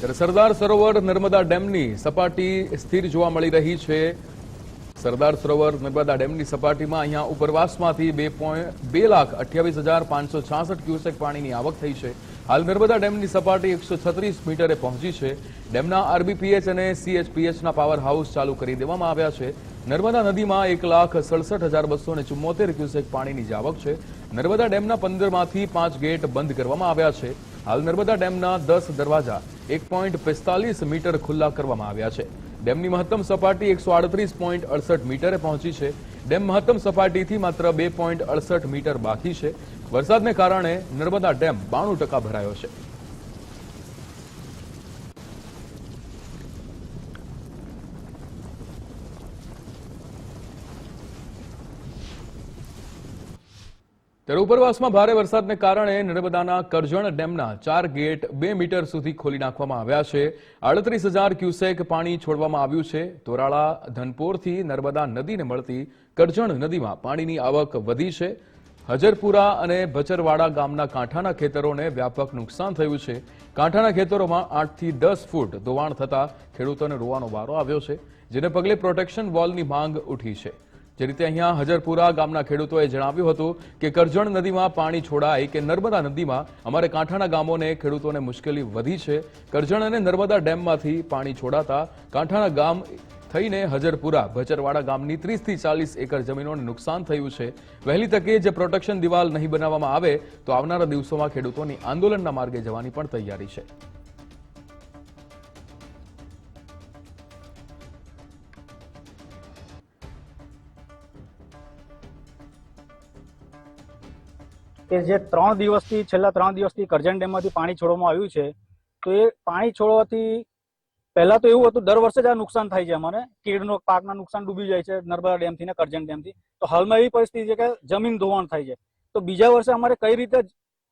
ત્યારે સરદાર સરોવર નર્મદા ડેમની સપાટી સ્થિર જોવા મળી રહી છે. સરદાર સરોવર નર્મદા ડેમની સપાટીમાં અહીંયા ઉપરવાસમાંથી બે બે લાખ અઠ્યાવીસ હજાર પાંચસો છાસઠ ક્યુસેક પાણીની આવક થઈ છે. હાલ નર્મદા ડેમની સપાટી એકસો છત્રીસ મીટરે પહોંચી છે. ડેમના આરબીપીએચ અને સીએચપીએચના પાવર હાઉસ ચાલુ કરી દેવામાં આવ્યા છે. નર્મદા નદીમાં એક લાખ સડસઠ હજાર બસો ને ચુમ્મોતેર ક્યુસેક પાણીની આવક છે. નર્મદા ડેમના પંદરમાંથી પાંચ ગેટ બંધ કરવામાં આવ્યા છે. હાલ નર્મદા ડેમના દસ દરવાજા એક પોઈન્ટ પિસ્તાલીસ મીટર ખુલ્લા કરવામાં આવ્યા છે. ડેમની મહત્તમ સપાટી એકસો આડત્રીસ પોઈન્ટ અડસઠ મીટરે પહોંચી છે. ડેમ મહત્તમ સપાટીથી માત્ર બે પોઈન્ટ અડસઠ મીટર બાકી છે. વરસાદને કારણે નર્મદા ડેમ બાણું ટકા ભરાયો છે. ત્યારે ઉપરવાસમાં ભારે વરસાદને કારણે નર્મદાના કરજણ ડેમના ચાર ગેટ બે મીટર સુધી ખોલી નાખવામાં આવ્યા છે. આડત્રીસ હજાર ક્યુસેક પાણી છોડવામાં આવ્યું છે. તોરાળા, ધનપોરથી નર્મદા નદીને મળતી કરજણ નદીમાં પાણીની આવક વધી છે. હજરપુરા અને ભચરવાડા ગામના કાંઠાના ખેતરોને વ્યાપક નુકસાન થયું છે. કાંઠાના ખેતરોમાં આઠથી દસ ફૂટ ધોવાણ થતા ખેડૂતોને રોવાનો વારો આવ્યો છે, જેને પગલે પ્રોટેક્શન વોલની માંગ ઉઠી છે. જે રીતે અહીંયા હજરપુરા ગામના ખેડૂતોએ જણાવ્યું હતું કે કરજણ નદીમાં પાણી છોડાય કે નર્મદા નદીમાં, અમારે કાંઠાના ગામોને ખેડૂતોને મુશ્કેલી વધી છે. કરજણ અને નર્મદા ડેમમાંથી પાણી છોડાતા કાંઠાના ગામ થઈને હજરપુરા, ભચરવાડા ગામની ત્રીસથી ચાલીસ એકર જમીનોને નુકસાન થયું છે. વહેલી તકે જે પ્રોટેક્શન દિવાલ નહીં બનાવવામાં આવે, તો આવનારા દિવસોમાં ખેડૂતોની આંદોલનના માર્ગે જવાની પણ તૈયારી છે. કે જે ત્રણ દિવસથી, છેલ્લા ત્રણ દિવસથી કરજણ ડેમમાંથી પાણી છોડવામાં આવ્યું છે, તો એ પાણી છોડવાથી પહેલા તો એવું હતું, દર વર્ષે જ આ નુકસાન થાય છે અમારે. કેળનો પાકના નુકસાન ડૂબી જાય છે, નર્મદા ડેમથી ને કરજણ ડેમથી. તો હાલમાં એવી પરિસ્થિતિ છે કે જમીન ધોવાણ થાય છે. તો બીજા વર્ષે અમારે કઈ રીતે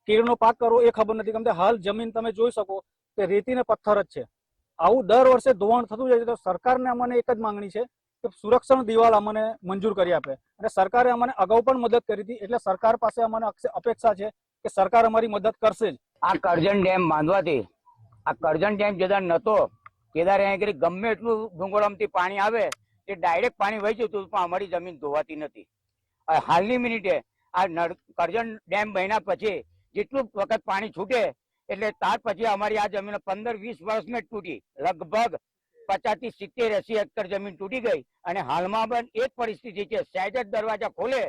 કેળનો પાક કરવો એ ખબર નથી. કેમ કે હાલ જમીન તમે જોઈ શકો કે રેતી ને પથ્થર જ છે. આવું દર વર્ષે ધોવાણ થતું જાય છે. તો સરકારને અમને એક જ માંગણી છે સુરક્ષણ દિવાલ અમને મંજૂર કરી આપે. અને સરકારે અમને અગાઉ પણ મદદ કરી હતી, એટલે સરકાર પાસે અમને અપેક્ષા છે કે સરકાર અમારી મદદ કરશે જ. આ કરજણ ડેમ બાંધવાથી, આ કરજણ ડેમ જેદાર નતો કેદાર અહીંયા ગમે એટલું ડુંગળમથી પાણી આવે, તે ડાયરેક્ટ પાણી વહી જતું પણ અમારી જમીન ધોવાતી નથી. હાલની મિનિટે આ કરજણ ડેમ બન્યા પછી જેટલું વખત પાણી છૂટે, એટલે ત્યાર પછી અમારી આ જમીન પંદર વીસ વર્ષમાં જ તૂટી. લગભગ પચાસથી સિત્તેર એસી હેક્ટર જમીન તૂટી ગઈ અને હાલમાં પણ એ જ પરિસ્થિતિ છે સહેજ જ દરવાજા ખોલે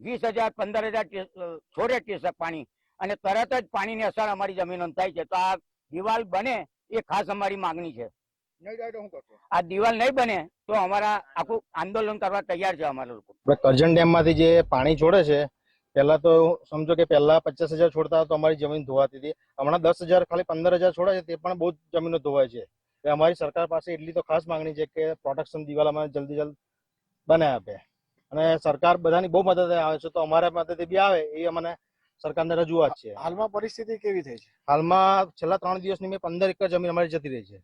વીસ હજાર પંદર હજાર છોડે ટીસક પાણી અને તરત જ પાણીની અસર અમારી જમીનો થાય છે. તો આ દિવાલ બને એ ખાસ અમારી માંગણી છે. આ દિવાલ નહીં બને તો અમારા આખું આંદોલન કરવા તૈયાર છે અમારા લોકો. કરજણ ડેમમાંથી જે પાણી છોડે છે પહેલા તો સમજો કે પહેલા પચાસ હજાર છોડતા હતા તો અમારી જમીન ધોવાતી હતી. હમણાં દસ હજાર ખાલી પંદર હજાર છોડે છે તે પણ બહુ જમીનો ધોવાય છે. એટલે અમારી સરકાર પાસે એટલી તો ખાસ માંગણી છે કે પ્રોટેક્શન દિવાલ અમે જલ્દી જલ્દ બનાવી આપે. અને સરકાર બધાની બહુ મદદ આવે છે તો અમારા મદદ બી આવે એ અમને સરકારને રજૂઆત છે. હાલમાં પરિસ્થિતિ કેવી થઈ છે? હાલમાં છેલ્લા ત્રણ દિવસની મેં પંદર એકર જમીન અમારી જતી રહી છે.